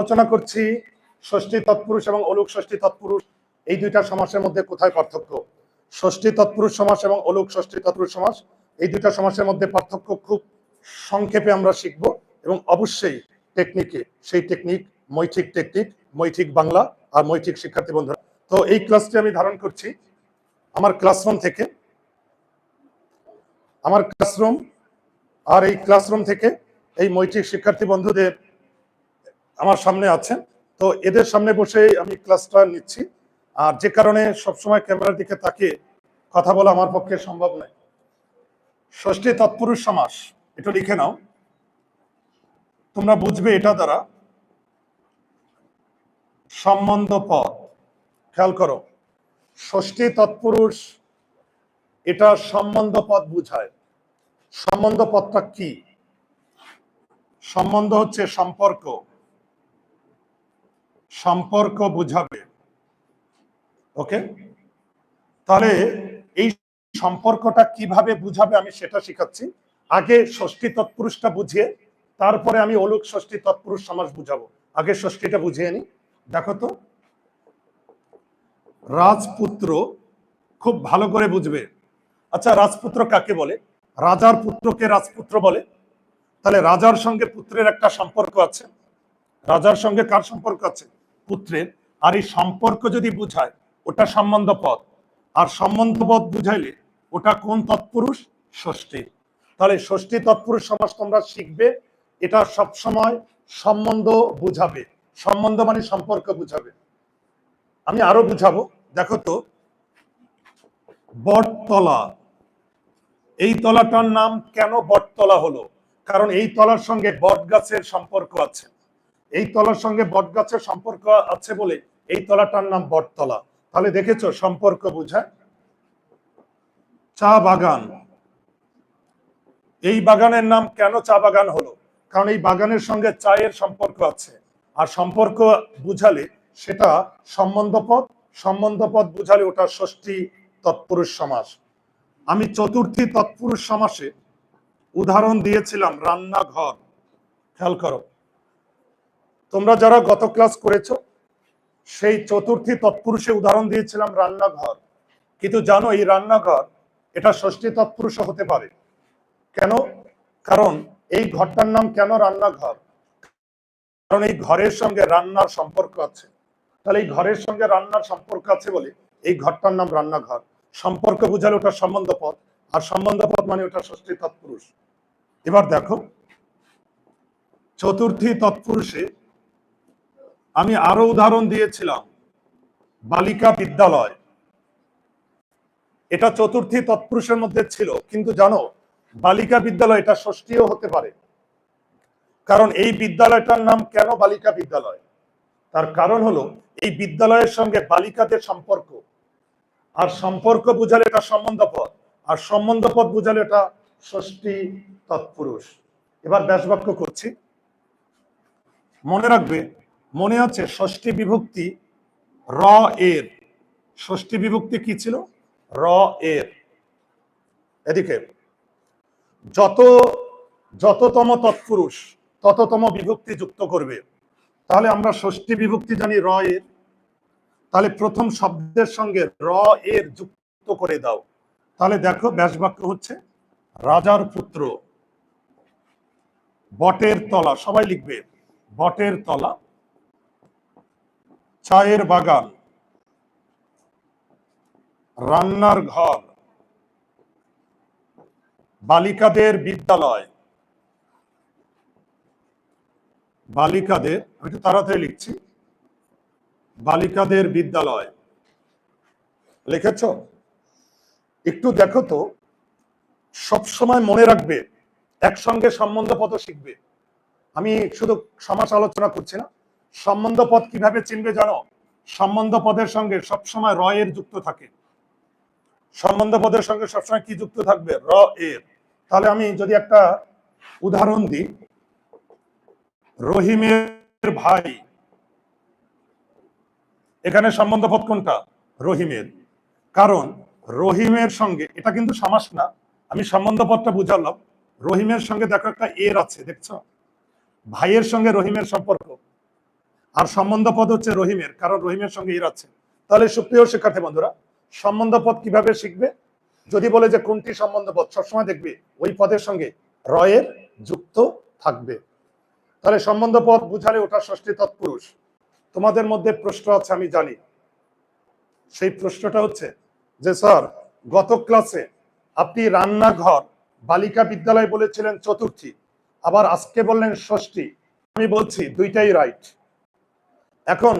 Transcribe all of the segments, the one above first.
আলোচনা করছি ষষ্ঠী তৎপুরুষ এবং অলুক ষষ্ঠী তৎপুরুষ। এই দুইটা সমাসের মধ্যে কোথায় পার্থক্য? ষষ্ঠী তৎপুরুষ সমাস এবং অলুক ষষ্ঠী তৎপুরুষ সমাস, এই দুইটা সমাসের মধ্যে পার্থক্য খুব সংক্ষেপে আমরা শিখব এবং অবশ্যই টেকনিকে সেই টেকনিক মৈঠিক টেকনিক মৈঠিক বাংলা আর মৈঠিক শিক্ষার্থী বন্ধুরা। তো এই ক্লাসটি আমি ধারণ করছি আমার ক্লাসরুম থেকে। আমার ক্লাসরুম আর এই ক্লাসরুম থেকে এই মৈত্রিক শিক্ষার্থী বন্ধুদের আমার সামনে আছেন। তো এদের সামনে বসে আমি ক্লাসটা নিচ্ছি। আর যে কারণে সবসময় ক্যামেরার দিকে তাকিয়ে কথা বলা আমার পক্ষে সম্ভব নয়। ষষ্ঠী তৎপুরুষ সমাস, এটা লিখে নাও। তোমরা বুঝবে এটা দ্বারা। সম্বন্ধ পদ খেয়াল করো। ষষ্ঠী তৎপুরুষ, এটা সম্বন্ধ পদ বুঝায়। সম্বন্ধ পদটা কি? সম্বন্ধ হচ্ছে সম্পর্ক। সম্পর্ক বুঝাবে। ওকে? তাহলে এই সম্পর্কটা কীভাবে বুঝাবে আমি সেটা শিখাচ্ছি। আগে ষষ্ঠী তৎপুরুষটা বুঝিয়ে, তারপরে আমি অলুক ষষ্ঠী তৎপুরুষ সমাস বুঝাবো। আগে ষষ্ঠীটা বুঝিয়ে নি। দেখো তো। রাজপুত্র খুব ভালো করে বুঝবে। আচ্ছা রাজপুত্র কাকে বলে? রাজার পুত্রকে রাজপুত্র বলে। তাহলে রাজার সঙ্গে পুত্রের একটা সম্পর্ক আছে। রাজার সঙ্গে কার সম্পর্ক আছে? পুত্রের আর এই সম্পর্ক যদি বুঝায়, ওটা সম্বন্ধ পদ আর সম্বন্ধ পদ বুঝাইলে ওটা কোন তৎপুরুষ? ষষ্ঠী। তাহলে ষষ্ঠী তৎপুরুষ সমাস তোমরা শিখবে, এটা সব সময় সম্বন্ধ বুঝাবে। সম্বন্ধ মানে সম্পর্ক বুঝাবে। আমি আরও বুঝাবো। দেখো তো, বটতলা। এই তলাটার নাম কেন বটতলা হলো? কারণ এই তলার সঙ্গে বট গাছের সম্পর্ক আছে। এই তলার সঙ্গে বট গাছের সম্পর্ক আছে বলে এই তলাটার নাম বটতলা। তাহলে দেখেছ সম্পর্ক বুঝায়? চা বাগান। এই বাগানের নাম কেন চা বাগান হলো? কারণ এই বাগানের সঙ্গে চায়ের সম্পর্ক আছে। আর সম্পর্ক বুঝালে সেটা সম্বন্ধ পদ সম্বন্ধ পদ বুঝালে ওটা ষষ্ঠী তৎপুরুষ সমাস। আমি চতুর্থী তৎপুরুষ সমাসে উদাহরণ দিয়েছিলাম রান্নাঘর। খেয়াল করো। তোমরা যারা গত ক্লাস করেছ, সেই চতুর্থী তৎপুরুষে উদাহরণ দিয়েছিলাম রান্নাঘর। কিন্তু জানো, এই রান্নাঘর, এটা ষষ্ঠী তৎপুরুষ হতে পারে। কেন? কারণ এই ঘরটার নাম কেন রান্নাঘর? কারণ এই ঘরের সঙ্গে রান্নার সম্পর্ক আছে। তাহলে এই ঘরের সঙ্গে রান্নার সম্পর্ক আছে বলে এই ঘরটার নাম রান্নাঘর। সম্পর্ক বুঝালে ওটা সম্বন্ধ পদ আর সম্বন্ধ পদ মানে ওটা ষষ্ঠী তৎপুরুষ। এবার দেখো, চতুর্থী তৎপুরুষে আমি আরও উদাহরণ দিয়েছিলাম, বালিকা বিদ্যালয়। এটা চতুর্থী তৎপুরুষের মধ্যে ছিল, কিন্তু জানো, বালিকা বিদ্যালয় এটা ষষ্ঠীও হতে পারে। কারণ এই বিদ্যালয়টার নাম কেন বালিকা বিদ্যালয়? তার কারণ হলো, এই বিদ্যালয়ের সঙ্গে বালিকাদের সম্পর্ক। আর সম্পর্ক বুঝালে এটা সম্বন্ধ পদ আর সম্বন্ধ পদ বুঝালে এটা ষষ্ঠী তৎপুরুষ। এবার ব্যাসবাক্য করছি। মনে রাখবে মনে আছে ষষ্ঠী বিভক্তি র এর। ষষ্ঠী বিভক্তি কি ছিল? র এর। এদিকে, যত, যততম তৎপুরুষ তততম বিভক্তি যুক্ত করবে, তাহলে আমরা ষষ্ঠী বিভক্তি জানি র এর। তাহলে প্রথম শব্দের সঙ্গে র এর যুক্ত করে দাও। তাহলে দেখো ব্যাসবাক্য হচ্ছে, রাজার পুত্র, বটের তলা, সবাই লিখবে, বটের তলা। চায়ের বাগান, রান্নার ঘর, বালিকাদের বিদ্যালয়। বালিকাদের, আমি একটু তাড়াতাড়ি লিখছি। বালিকাদের বিদ্যালয়। লিখেছ? একটু দেখো তো সব সময় মনে রাখবে, একসঙ্গে সম্বন্ধ পদ শিখবে। আমি শুধু সমাজ আলোচনা করছি না সম্বন্ধ পদ কীভাবে চিনবে জানো? সম্বন্ধ পদের সঙ্গে সবসময় র এর যুক্ত থাকে। সম্বন্ধ পদের সঙ্গে সবসময় কি যুক্ত থাকবে? র এর। তাহলে আমি যদি একটা উদাহরণ দিই। রহিমের ভাই। এখানে সম্বন্ধ পদ কোনটা? রহিমের। কারণ রহিমের সঙ্গে, এটা কিন্তু সমাস না। আমি সম্বন্ধ পদটা বুঝালাম। রহিমের সঙ্গে দেখো একটা এর আছে, দেখছ? ভাইয়ের সঙ্গে রহিমের সম্পর্ক। আর সম্বন্ধ পদ হচ্ছে রহিমের, কারণ রহিমের সঙ্গে এর আছে তাহলে সুপ্রিয় শিক্ষার্থী বন্ধুরা, সম্বন্ধ পদ কীভাবে শিখবে? যদি বলে যে কোনটি সম্বন্ধ পদ, সবসময় দেখবে ওই পদের সঙ্গে রয়ের যুক্ত থাকবে। তাহলে সম্বন্ধ পদ বুঝালে ওটা ষষ্ঠী তৎপুরুষ। তোমাদের মধ্যে প্রশ্ন আছে, আমি জানি। সেই প্রশ্নটা হচ্ছে যে, স্যার, গত ক্লাসে আপনি রান্নাঘর, বালিকা বিদ্যালয় বলেছিলেন চতুর্থী, আবার আজকে বললেন ষষ্ঠী। আমি বলছি দুইটাই রাইট এখন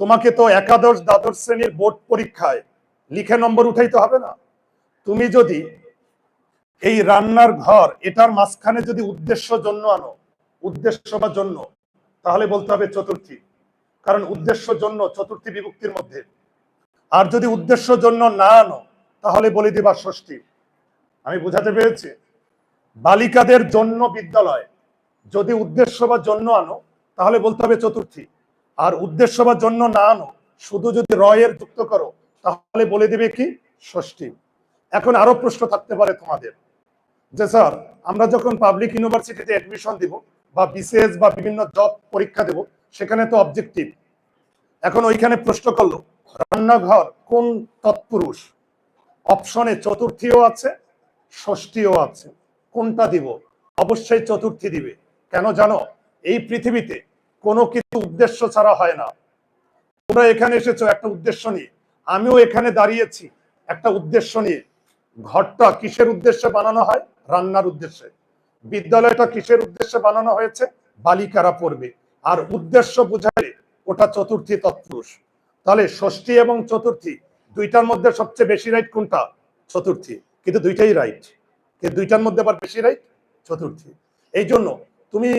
তোমাকে তো একাদশ দ্বাদশ শ্রেণির বোর্ড পরীক্ষায় লিখে নম্বর উঠাইতে হবে না। তুমি যদি এই রান্নার ঘর এটার মাঝখানে যদি উদ্দেশ্য জন্য আনো, উদ্দেশ্য বা জন্য, তাহলে বলতে হবে চতুর্থী। কারণ উদ্দেশ্য জন্য চতুর্থী বিভক্তির মধ্যে। আর যদি উদ্দেশ্য জন্য না আনো, তাহলে বলে দিবা ষষ্ঠী। আমি বুঝাতে পেরেছি? বালিকাদের জন্য বিদ্যালয় যদি উদ্দেশ্য বা জন্য আনো, তাহলে বলতে হবে চতুর্থী। আর উদ্দেশ্য বা জন্য না আনো, শুধু যদি রয়ের যুক্ত করো, তাহলে বলে দিবে কি? ষষ্ঠী। এখন আরও প্রশ্ন থাকতে পারে তোমাদের। যে স্যার, আমরা যখন পাবলিক ইউনিভার্সিটিতে অ্যাডমিশন দিব, বা বিসিএস বা বিভিন্ন জব পরীক্ষা দেব, সেখানে তো অবজেক্টিভ এখন ওইখানে প্রশ্ন করল, রান্নাঘর কোন তৎপুরুষ? অপশনে চতুর্থীও আছে, ষষ্ঠীও আছে। কোনটা দিব? অবশ্যই চতুর্থী দিবে। কেন জানো? এই পৃথিবীতে কোনো কিছু উদ্দেশ্য ছাড়া হয় না। তোমরা এখানে এসেছ একটা উদ্দেশ্য নিয়ে। আমিও এখানে দাঁড়িয়েছি একটা উদ্দেশ্য নিয়ে। ঘরটা কিসের উদ্দেশ্যে বানানো হয়? রান্নার উদ্দেশ্যে। বিদ্যালয়টা কিসের উদ্দেশ্যে বানানো হয়েছে? বালিকারা পড়বে। আর উদ্দেশ্য বুঝালে ওটা চতুর্থী তৎপুরুষ। তাহলে ষষ্ঠী এবং চতুর্থী দুইটার মধ্যে সবচেয়ে বেশি রাইট কোনটা? চতুর্থী। কিন্তু দুইটাই রাইট কিন্তু দুইটার মধ্যে আবার বেশি রাইট চতুর্থী। এই জন্য তুমি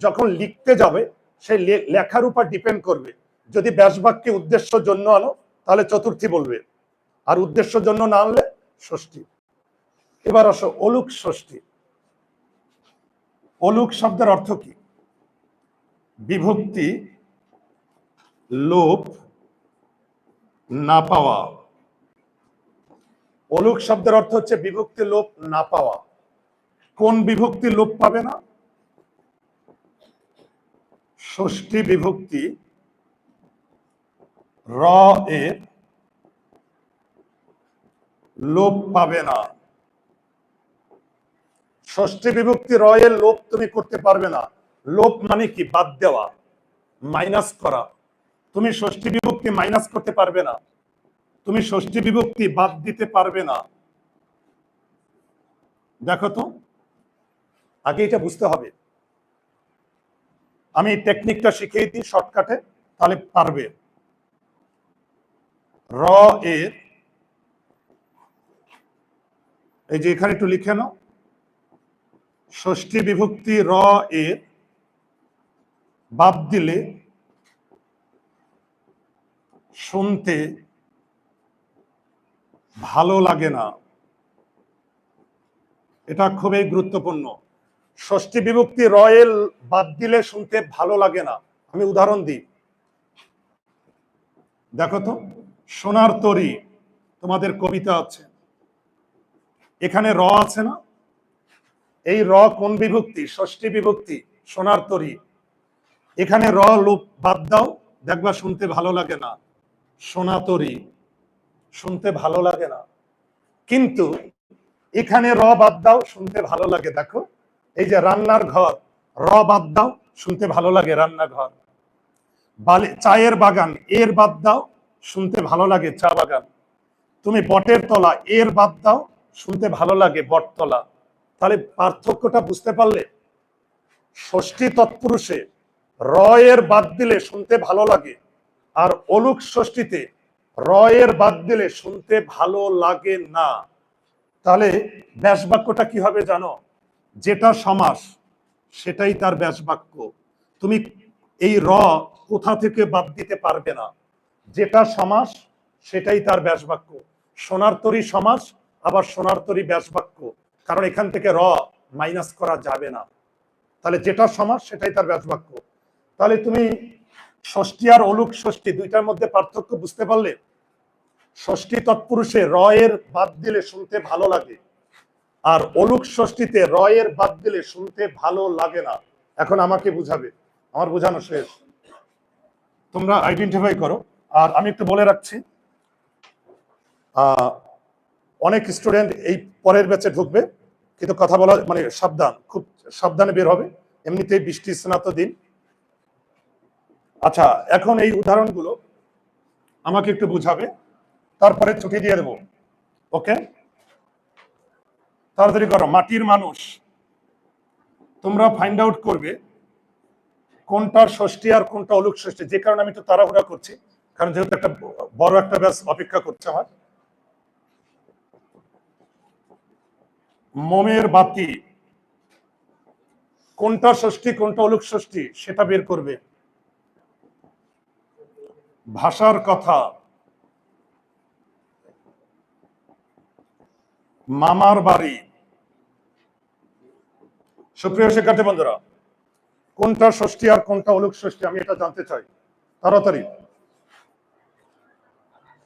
যখন লিখতে যাবে সেই লেখার উপর ডিপেন্ড করবে। যদি ব্যাসবাক্যে উদ্দেশ্য জন্য আনো, তাহলে চতুর্থী বলবে। আর উদ্দেশ্য জন্য না আনলে, ষষ্ঠী। এবার আসো, অলুক ষষ্ঠী। অলুক শব্দের অর্থ কি? বিভক্তি, লোপ, না পাওয়া। অলুক শব্দের অর্থ হচ্ছে বিভক্তি, লোপ, না পাওয়া। কোন বিভক্তি, লোপ পাবে না? ষষ্ঠী বিভক্তি র এর লোপ পাবে না। ষষ্ঠী বিভক্তি র এর লোপ তুমি করতে পারবে না। লোপ মানে কি? বাদ দেওয়া, মাইনাস করা। তুমি ষষ্ঠী বিভক্তি মাইনাস করতে পারবে না। তুমি ষষ্ঠী বিভক্তি বাদ দিতে পারবে না। দেখো তো, আগে এটা বুঝতে হবে। আমি টেকনিকটা শিখিয়ে দিই শর্টকাটে তাহলে পারবে। র এর, এই যে এখানে একটু লিখে নাও। ষষ্ঠী বিভক্তি র এর, বাদ দিলে শুনতে ভালো লাগে না। এটা খুবই গুরুত্বপূর্ণ। ষষ্ঠী বিভক্তি রয়েল বাদ দিলে শুনতে ভালো লাগে না। আমি উদাহরণ দিই। দেখো তো, সোনার তরি, তোমাদের কবিতা আছে। এখানে র আছে না? এই র কোন বিভক্তি? ষষ্ঠী বিভক্তি, সোনার তরি। এখানে র লোপ বাদ দাও, দেখবা শুনতে ভালো লাগে না। সোনা তরি, শুনতে ভালো লাগে না। কিন্তু এখানে র বাদ দাও, শুনতে ভালো লাগে, দেখো। এই যে রান্নার ঘর, র বাদ দাও, শুনতে ভালো লাগে রান্নাঘর বালি, চায়ের বাগান, এর বাদ দাও, শুনতে ভালো লাগে চা বাগান। তুমি বটের তলা, এর বাদ দাও, শুনতে ভালো লাগে বটতলা তাহলে পার্থক্যটা বুঝতে পারলে? ষষ্ঠী তৎপুরুষে র এর বাদ দিলে শুনতে ভালো লাগে, আর অলুক ষষ্ঠীতে র এর বাদ দিলে শুনতে ভালো লাগে না। তাহলে ব্যাস বাক্যটা কি হবে জানো? যেটা সমাস, সেটাই তার ব্যাস বাক্য তুমি এই র কোথা থেকে বাদ দিতে পারবে না। যেটা সমাস, সেটাই তার ব্যাস বাক্য সোনার তরি সমাস, আবার সোনার তরি ব্যাস বাক্য কারণ এখান থেকে র মাইনাস করা যাবে না। তাহলে যেটা সমাস, সেটাই তার ব্যাস বাক্য তাহলে তুমি ষষ্ঠী আর অলুক ষষ্ঠী দুইটার মধ্যে পার্থক্য বুঝতে পারলে? ষষ্ঠী তৎপুরুষে র এর বাদ দিলে শুনতে ভালো লাগে। আর অলুক ষষ্ঠীতে র এর বাদ দিলে শুনতে ভালো লাগে না। এখন আমাকে বুঝাবে। আমার বোঝানো শেষ। তোমরা আইডেন্টিফাই করো। আর আমি একটু বলে রাখছি অনেক স্টুডেন্ট এই পরের ব্যাচে ঢুকবে, কিন্তু কথা বলা মানে সাবধান, খুব সাবধানে বের হবে। এমনিতেই বৃষ্টি স্নাত দিন। আচ্ছা এখন এই উদাহরণগুলো আমাকে একটু বুঝাবে। তারপরে ছুটি দিয়ে দেবো। ওকে তাড়াতাড়ি করো, মাটির মানুষ। তোমরা ফাইন্ড আউট করবে কোনটা ষষ্ঠী আর কোনটা অলুক ষষ্ঠী। যে কারণে আমি একটু তাড়াহুড়া করছি, কারণ যেহেতু একটা বড় একটা ব্যাস অপেক্ষা করছে আমার। মোমের বাতি, কোনটা ষষ্ঠী, কোনটা অলুক ষষ্ঠী, সেটা বের করবে। ভাষার কথা। মামার বাড়ি। সুপ্রিয় শিক্ষার্থী বন্ধুরা, কোনটা ষষ্ঠী আর কোনটা অলুক ষষ্ঠী আমি এটা জানতে চাই। তাড়াতাড়ি।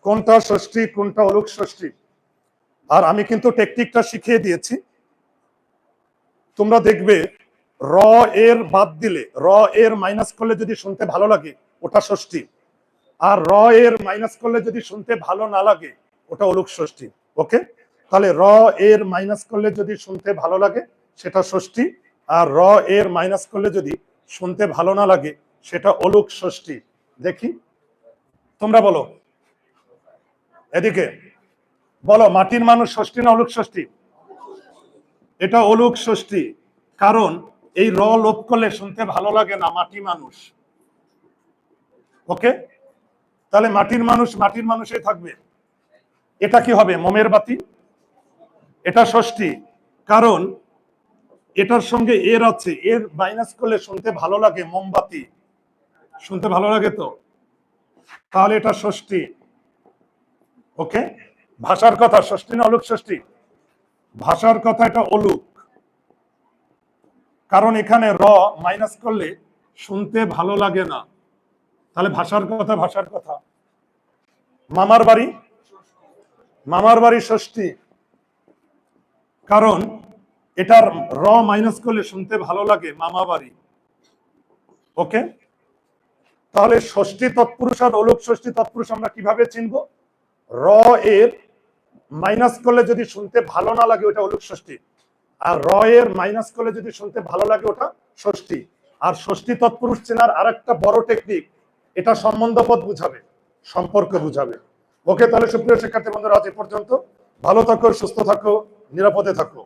কোনটা ষষ্ঠী, কোনটা অলুক ষষ্ঠী? আর আমি কিন্তু টেকনিকটা শিখিয়ে দিয়েছি। তোমরা দেখবে, র, এর বাদ দিলে, র, এর মাইনাস করলে যদি শুনতে ভালো লাগে, ওটা ষষ্ঠী। আর র, এর মাইনাস করলে যদি শুনতে ভালো না লাগে, ওটা অলুক ষষ্ঠী। ওকে তাহলে র, এর মাইনাস করলে যদি শুনতে ভালো লাগে, সেটা ষষ্ঠী। আর র, এর মাইনাস করলে যদি শুনতে ভালো না লাগে, সেটা অলুক ষষ্ঠী। দেখি। তোমরা বলো। এদিকে। বলো, মাটির মানুষ ষষ্ঠী না অলুক ষষ্ঠী? এটা অলুক ষষ্ঠী। কারণ এই র লোপ করলে শুনতে ভালো লাগে না মাটি মানুষ। ওকে? তাহলে মাটির মানুষ, মাটির মানুষই থাকবে। এটা কি হবে? মোমের বাতি? এটা ষষ্ঠী। কারণ এটার সঙ্গে এর আছে এর মাইনাস করলে শুনতে ভালো লাগে মোমবাতি। শুনতে ভালো লাগে তো? তাহলে এটা ষষ্ঠী। ওকে? ভাষার কথা, ষষ্ঠী না অলুক ষষ্ঠী? ভাষার কথা এটা অলুক। কারণ এখানে র মাইনাস করলে শুনতে ভালো লাগে না। তাহলে ভাষার কথা ভাষার কথা। মামার বাড়ি? মামার বাড়ি ষষ্ঠী। কারণ এটার র মাইনাস করলে শুনতে ভালো লাগে মামা বাড়ি ওকে তাহলে ষষ্ঠী তৎপুরুষ আর অলুক ষষ্ঠী তৎপুরুষ আমরা কীভাবে চিনব? র এর মাইনাস করলে যদি শুনতে ভালো না লাগে ওটা অলুক ষষ্ঠী। আর র এর মাইনাস করলে যদি শুনতে ভালো লাগে ওটা ষষ্ঠী। আর ষষ্ঠী তৎপুরুষ চেনার আর একটা বড় টেকনিক এটা সম্বন্ধপদ বুঝাবে, সম্পর্ক বুঝাবে। ওকে তাহলে সুপ্রিয় শিক্ষার্থী বন্ধুরা, আজ এ পর্যন্ত। ভালো থাকো, সুস্থ থাকো। নিরাপদে থাকো